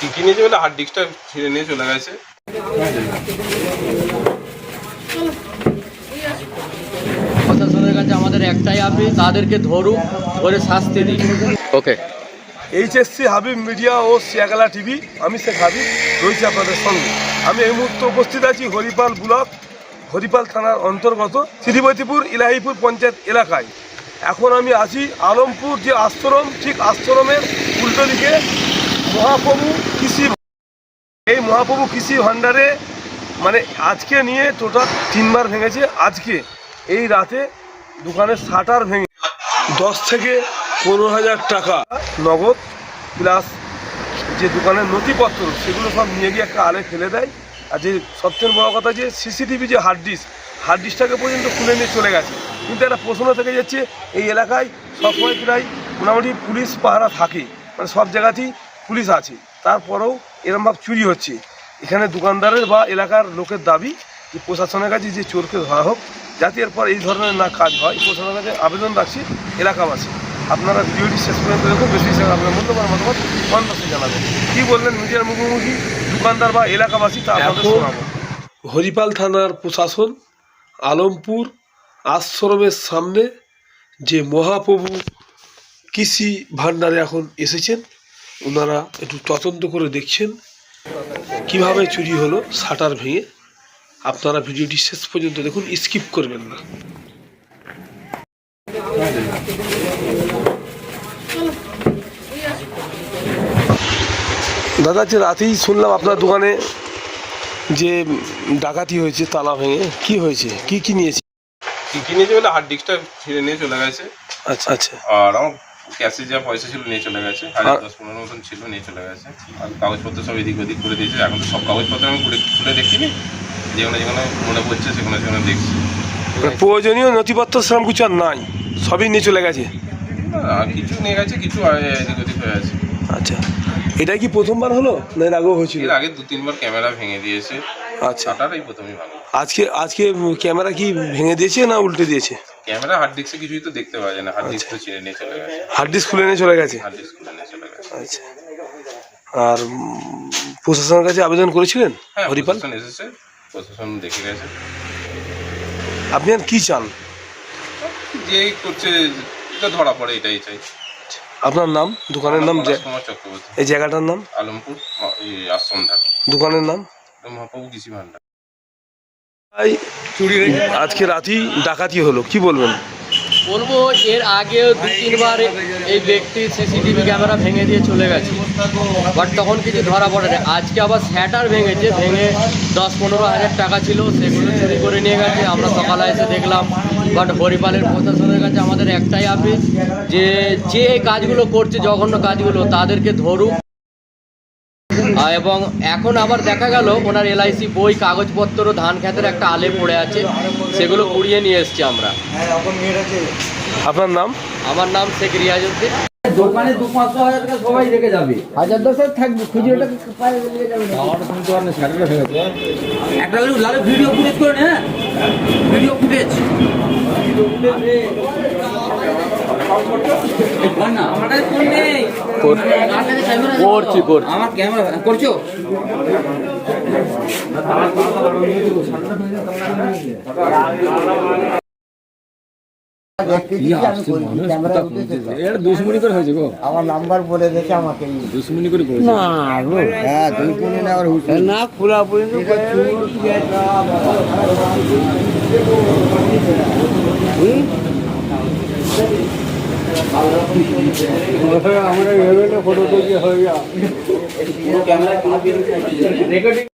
কি কি নিয়েছে বলে হার্ড ডিস্কটা ছিঁড়ে নিয়ে চলে গেছে। প্রশাসনের কাছে আমাদের একটাই আপিল তাদেরকে ধরুক ধরে শাস্তি দিক। ওকে এইচএসসি হাবিব মিডিয়া ও সিয়াগালা টিভি আমি শেখ হাবিব রয়েছি আপনাদের সঙ্গে। আমি এই মুহূর্তে উপস্থিত আছি হরিপাল ব্লক হরিপাল থানার অন্তর্গত শ্রীবতীপুর ইলাহিপুর পঞ্চায়েত এলাকায়। এখন আমি আছি আলমপুর যে আশ্রম ঠিক আশ্রমের উল্টো দিকে মহাপ্রভু কৃষি এই মহাপ্রভু কৃষি ভাণ্ডারে মানে আজকে নিয়ে টোটাল তিনবার ভেঙেছে। আজকে এই রাতে দোকানের শাটার ভেঙে দশ থেকে পনেরো হাজার টাকা নগদ প্লাস যে দোকানের নথিপত্র, সেগুলো সব নিয়ে গিয়ে একটা আলে ফেলে দেয়। আর যে সবচেয়ে বড় কথা যে সিসিটিভি যে হার্ড ডিস্ক হার্ড ডিস্কটাকে পর্যন্ত খুলে নিয়ে চলে গেছে। কিন্তু একটা প্রশ্ন থেকে যাচ্ছে, এই এলাকায় সবসময় প্রায় মোটামুটি পুলিশ পাহারা থাকে। মানে সব জায়গাতেই পুলিশ আছে। তারপরেও এরমভাবে চুরি হচ্ছে। এখানে দোকানদারের বা এলাকার লোকের দাবি যে প্রশাসনের কাছে যে চোরকে ধরা হোক যাতে এরপর এই ধরনের না কাজ হয়। প্রশাসনের কাছে আবেদন রাখছি এলাকাবাসী। আপনারা ভিডিওটি শেষ পর্যন্ত দেখুন। বেশি হিসেবে আপনার মূল্যবান মতামত কনভার্সে জানাবেন। কী বললেন মিডিয়ার মুখোমুখি দোকানদার বা এলাকাবাসী তা আপনাদের শোনাবো। হরিপাল থানার প্রশাসন আলমপুর আশ্রমের সামনে যে মহাপ্রভু কৃষি ভাণ্ডারে এখন এসেছেন ওনারা একটু তদন্ত করে দেখছেন কীভাবে চুরি হলো শাটার ভেঙে। আপনারা ভিডিওটি শেষ পর্যন্ত দেখুন স্কিপ করবেন না। দাদা যে রাতেই শুনলাম আপনার দোকানে যে ডাকাতি হয়েছে তালা ভেঙে। কি হয়েছে? কি কি নিয়েছে? কি কি নিয়েছে বলে হার্ড ডিস্কটা ছিঁড়ে নিয়ে চলে গেছে। আচ্ছা আচ্ছা। আর আমার ক্যাশে যা পয়সা ছিল নিয়ে চলে গেছে হাজার আর- দশ পনেরো মতন ছিল নিয়ে চলে গেছে। আর কাগজপত্র সব এদিক ওদিক করে দিয়েছে এখন তো সব কাগজপত্র আমি খুলে খুলে দেখিনি। যেখানে যেখানে মনে পড়ছে সেখানে সেখানে দেখছি। মানে প্রয়োজনীয় নথিপত্র সেরকম কিছু আর নাই সবই নিয়ে চলে গেছে? কিছু নিয়ে গেছে কিছু এদিক ওদিক হয়ে আছে আচ্ছা এটা কি প্রথমবার হলো না এর আগেও হয়েছিল? এর আগে দু তিনবার ক্যামেরা ভেঙে দিয়েছে। আচ্ছা। এই প্রথমই ভাঙা আজকে আজকে ক্যামেরা কি ভেঙে দিয়েছে না উল্টে দিয়েছে? ক্যামেরা হার্ড ডিস্কে কিছুই তো দেখতে পাওয়া যায় না হার্ড ডিস্ক তো ছিঁড়ে নিয়ে চলে গেছে। হার্ড ডিস্ক খুলে নিয়ে চলে গেছে? হার্ড ডিস্ক খুলে নিয়ে চলে গেছে। আচ্ছা। আর প্রশাসনের কাছে আবেদন করেছিলেন? হ্যাঁ হরিপাল? এসেছে প্রশাসন দেখে গেছে। আপনি আর কি চান? যে করছে এটা ধরা পড়ে এটাই চাই। আপনার নাম? দোকানের নাম এই জায়গাটার নাম? আলমপুর আশ্রম দোকানের নাম? মহাপ্রভু কৃষি ভান্ডার। আজকে রাতেই ডাকাতি হলো কি বলবেন? বলব এর আগেও দু তিনবার এই ব্যক্তি সিসিটিভি ক্যামেরা ভেঙে দিয়ে চলে গেছে। বাট তখন কিছু ধরা পড়ে না আজকে আবার স্যাটার ভেঙেছে ভেঙে দশ পনেরো হাজার টাকা ছিল সেগুলো চুরি করে নিয়ে গেছে। আমরা সকালে এসে দেখলাম বাট হরিপালের প্রশাসনের কাছে আমাদের একটাই আপিস যে যে এই কাজগুলো করছে জঘন্য কাজগুলো তাদেরকে ধরুক। এবং এখন আবার দেখা গেল ওনার এলআইসি বই কাগজপত্র ধান খেতের একটা আলে পড়ে আছে সেগুলো কুড়িয়ে নিয়ে এসছি আমরা। আপনার নাম? আমার নাম শেখ রিয়াজউদ্দিন দোকানে দু পাঁচশো হাজার টাকা সবাই রেখে যাবে। হাজার দশ থাকবে শুনতে পারেন স্যাটারটা ভেঙেছে একটা ভিডিও ফুটেজ করে নে হ্যাঁ? ভিডিও ফুটেজ করছি, করছি। আমার ক্যামেরা করছ? করে হয়েছে গো। আমার নাম্বার বলে দেখে আমাকে। দুশ্মনী করে করেছে। হ্যাঁ না খোলা পর্যন্ত আমরা ফটো তো হয়ে যা